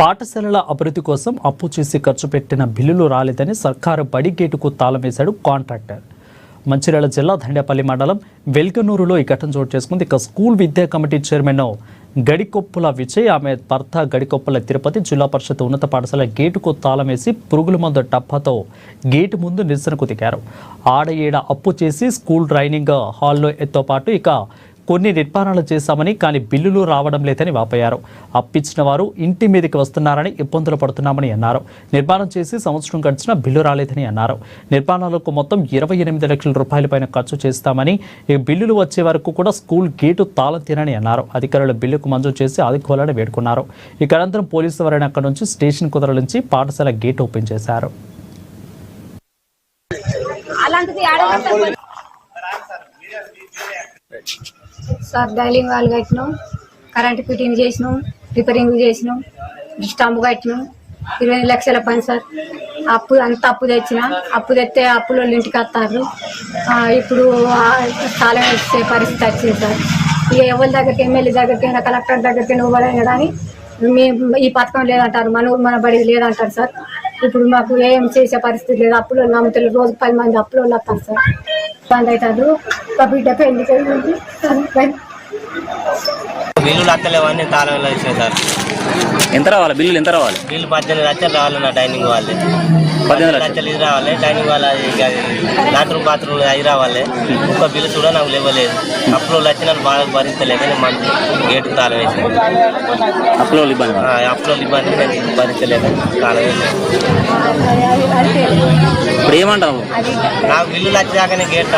పాఠశాలల అభివృద్ధి కోసం అప్పు చేసి ఖర్చు పెట్టిన బిల్లులు రాలేదని సర్కారు బడి గేటుకు తాళం వేశాడు కాంట్రాక్టర్. మంచిర్యాల జిల్లా దండేపల్లి మండలం వెల్గనూరులో ఈ ఘటన చోటు చేసుకుంది. ఇక స్కూల్ విద్యా కమిటీ చైర్మన్ గడికొప్పుల విజయ్ ఆమె భర్త గడికొప్పుల తిరుపతి జిల్లా పరిషత్ ఉన్నత పాఠశాల గేటుకు తాళం వేసి పురుగుల మందు డబ్బాతో గేటు ముందు నిరసనకు దిగారు. ఆడ ఏడ అప్పు చేసి స్కూల్ ట్రైనింగ్ హాల్లో ఎత్తో పాటు ఇక కొన్ని నిర్మాణాలు చేశామని కానీ బిల్లులు రావడం లేదని వాపోయారు. అప్పించిన వారు ఇంటి మీదకి వస్తున్నారని ఇబ్బందులు పడుతున్నామని అన్నారు. నిర్మాణం చేసి సంవత్సరం గడిచినా బిల్లు రాలేదని అన్నారు. నిర్మాణాలకు మొత్తం ఇరవై ఎనిమిది లక్షల రూపాయల పైన ఖర్చు చేస్తామని ఈ బిల్లులు వచ్చే వరకు కూడా స్కూల్ గేటు తాళం తీరని అన్నారు. అధికారులు బిల్లుకు మంజూరు చేసి ఆదుకోవాలని వేడుకున్నారు. ఇక అనంతరం పోలీసు వారిని అక్కడి నుంచి స్టేషన్ కుదరలించి పాఠశాల గేట్ ఓపెన్ చేశారు. అలాంటిది ఆడవాళ్ళు సార్ డైలింగ్ వాళ్ళు కట్టినాం కరెంట్ ఫిట్టింగ్ చేసినాం రిపేరింగ్ చేసినాం స్టంప్ కట్టినాం. ఇరవై ఐదు లక్షల పని సార్. అప్పు అంత అప్పు తెచ్చిన అప్పు తెస్తే అప్పులో వాళ్ళు ఇంటికి వస్తారు. ఇప్పుడు చాలా స్థలం ఇచ్చే పరిస్థితి వచ్చింది సార్. ఇక ఎవరి దగ్గరికి ఎమ్మెల్యే దగ్గరికి అయినా కలెక్టర్ దగ్గరికి అయినా ఎవరైనా కానీ మేము ఈ పథకం లేదంటారు మన ఊరు మన బడి లేదంటారు సార్. ఇప్పుడు మాకు ఏం చేసే పరిస్థితి లేదు. అప్పులు నమ్ముతులు రోజు పది మంది అప్పులో వస్తారు సార్. ఇబ్బంది అవుతారు మా బిడ్డ పెళ్ళికి అయింది. బిల్లు లత్తలేవని తాళం వేసిన సార్. ఎంత రావాలి? బిల్లులు ఎంత రావాలి? బిల్లు పద్దెనిమిది లక్షలు రావాలి నా డైనింగ్ వాళ్ళే పద్దెనిమిది లక్షలు ఇది రావాలి. డైనింగ్ వాళ్ళ లాట్రూమ్ బాత్రూమ్ అవి రావాలి. ఒక్క బిల్లు కూడా నాకు లేవలేదు. అప్పుడు వచ్చిన బాగా భరించలేక నేను మంచి గేటు తాళం వేసాను అప్పులో ఇబ్బంది అప్పుడు ఇబ్బంది నేను భరించలేక తాళం వేసాను ఇప్పుడు ఏమంటావు? నాకు బిల్లు వచ్చేదాకా నేను గేట్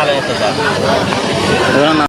ఎవరన్నా